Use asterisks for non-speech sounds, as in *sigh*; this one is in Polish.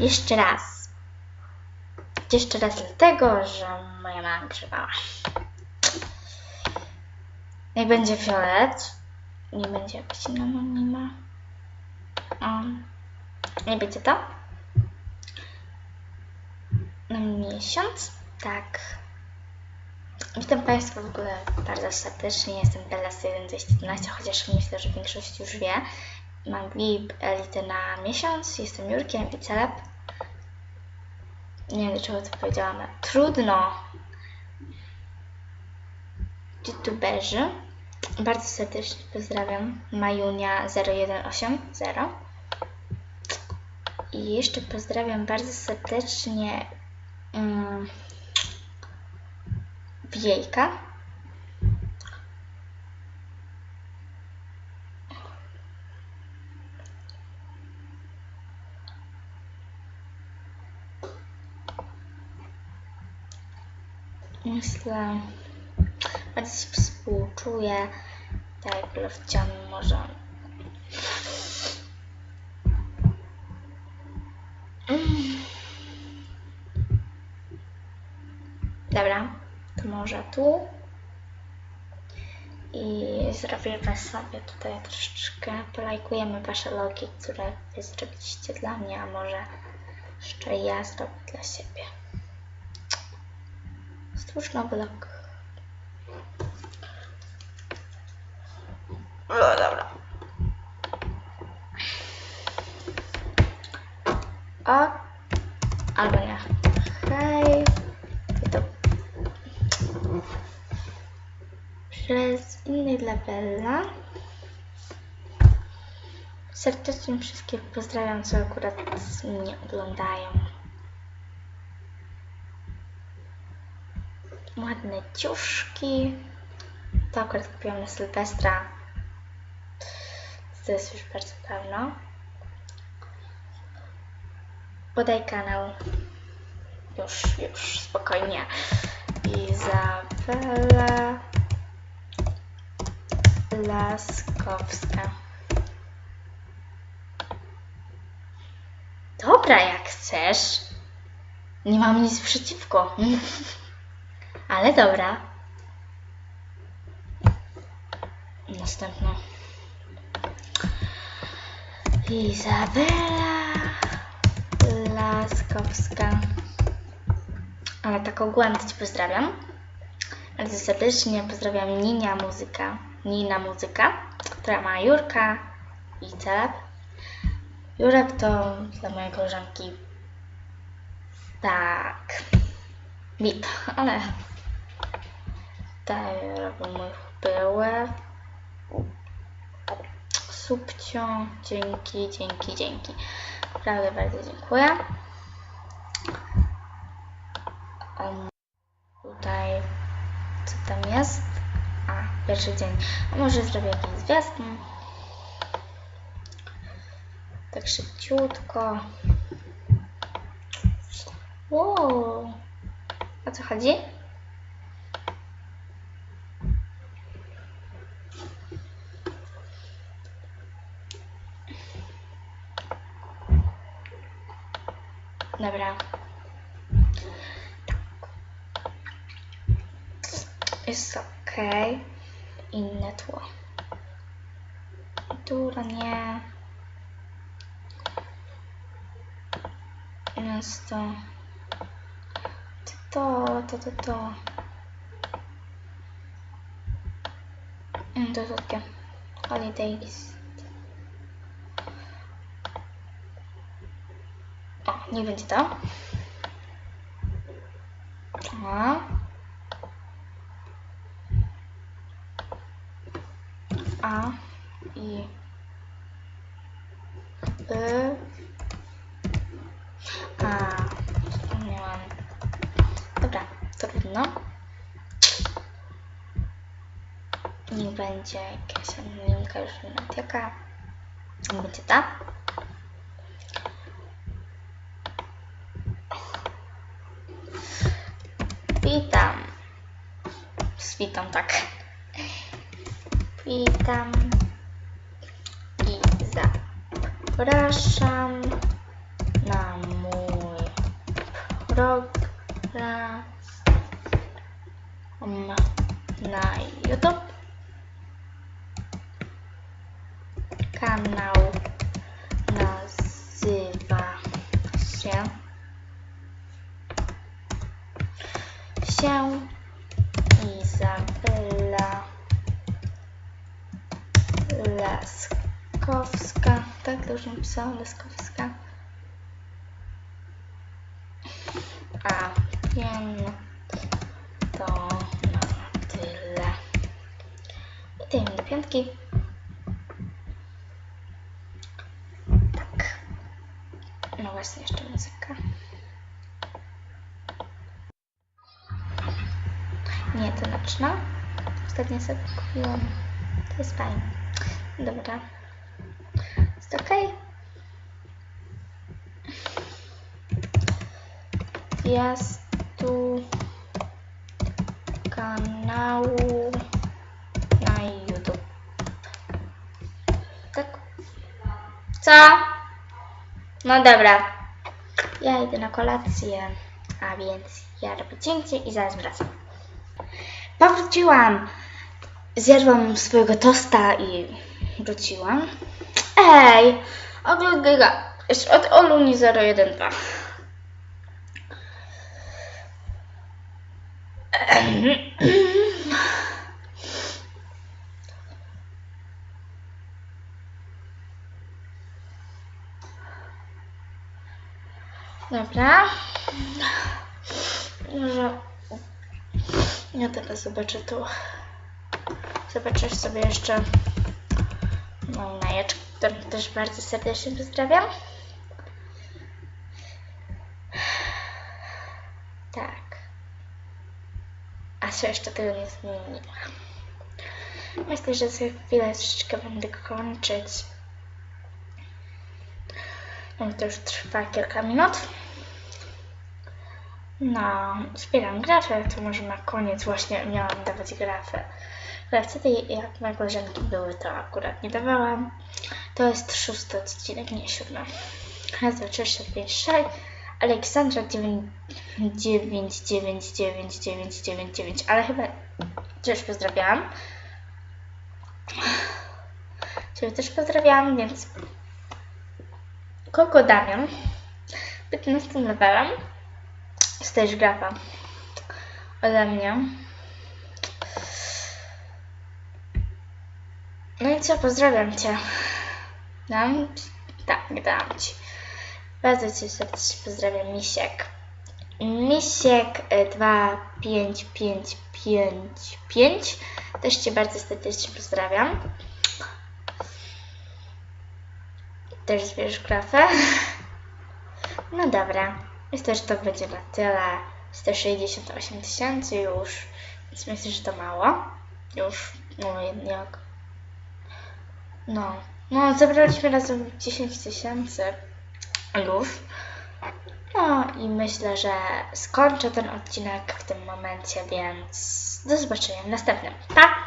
Jeszcze raz. Jeszcze raz dlatego, że moja mama mi przerwała. Jak będzie fiolet, nie będzie inna anonima. Um, nie będzie to? Na miesiąc? Tak. Witam Państwa w ogóle bardzo serdecznie. Jestem Bella1211, chociaż myślę, że większość już wie. Mam VIP elitę na miesiąc, jestem Jurkiem i celeb. Nie wiem dlaczego to powiedziałam. Trudno. YouTuberzy. Bardzo serdecznie pozdrawiam Majunia 0180. I jeszcze pozdrawiam bardzo serdecznie um, Wiejka. Myślę, bardzo się współczuję, tak jak może. Dobra, to może tu. I zrobimy sobie tutaj troszeczkę, polajkujemy Wasze logi, które Wy zrobiliście dla mnie, a może jeszcze ja zrobię dla siebie. Stwórz nowy log. No dobra. O, albo nie. Hej. I to przez inny dla Bella. Serdecznie wszystkich pozdrawiam, co akurat mnie oglądają. Ładne ciuszki. To akurat kupiłam na Sylwestra. To jest już bardzo dawno. Podaj kanał. Już, już, spokojnie. Izabela Laskowska. Dobra, jak chcesz. Nie mam nic przeciwko. *laughs* Ale dobra. Następna. Izabela Laskowska. Ale tak ogółem to Ci pozdrawiam. Bardzo serdecznie pozdrawiam Ninia Muzyka. Nina Muzyka, która ma Jurka i Celeb. Jurek to dla mojej koleżanki tak VIP, ale tutaj robię mój były. Subcio, dzięki, dzięki, dzięki. Naprawdę bardzo dziękuję. Um, tutaj, co tam jest? A, pierwszy dzień. Może zrobię jakiś zwiastun? Tak szybciutko. Wow. O co chodzi? Dobra. Jest ok. Inne tło. Dura nie. Jest to. To, to, to, to. Mm, To jest takie. Holidays. O, nie będzie to. A. A i Y. A, wspomniałam. Dobra, trudno. Niech będzie jakaś anonimka już jaka. Będzie ta. Witam. Witam, tak. Witam i zapraszam na mój program na YouTube. Kanał Laskowska. Tak, już napisałam, Laskowska. A wiem, to na tyle. I dajmy do piątki. Tak. No właśnie, jeszcze muzyka. Nie, to nocna. Ostatnio sobie kupiłam. To jest fajne. Dobra. Jest ok? Wjazdu kanału na YouTube. Tak? Co? No dobra. Ja idę na kolację, a więc ja robię cięcie i zaraz wracam. Powróciłam. Zjadłam swojego tosta i wróciłam. Ej! Ogląd giga. Jeszcze od Oluni 012. Dobra. Może ja teraz zobaczę tu. Zobaczysz sobie jeszcze moją najeczkę, którą też bardzo serdecznie pozdrawiam. Tak. A się jeszcze tego nie zmieniła. Myślę, że za chwilę troszeczkę będę kończyć. No to już trwa kilka minut. No, zbieram grafę, to może na koniec właśnie miałam dawać grafę. Ale wtedy jak moje koleżanki były, to akurat nie dawałam. To jest szósty odcinek, nie siódmy. Raz, dwa, trzy, cztery, pięć, sześć. Aleksandra 99999999, ale chyba też pozdrawiałam. Ciebie też pozdrawiałam, więc Koko Damian 15 levelem Stage grafa ode mnie. No i co, pozdrawiam Cię. Dam? Tak, dam Ci. Bardzo Cię serdecznie pozdrawiam, Misiek. Misiek e, 25555 Też Cię bardzo serdecznie pozdrawiam. Też zbierz grafę. *laughs* No dobra. Myślę, że to będzie na tyle. 168 tysięcy już, więc myślę, że to mało. Już, no jednak. No, no zebraliśmy razem 10 tysięcy już. No i myślę, że skończę ten odcinek w tym momencie, więc do zobaczenia w następnym. Pa!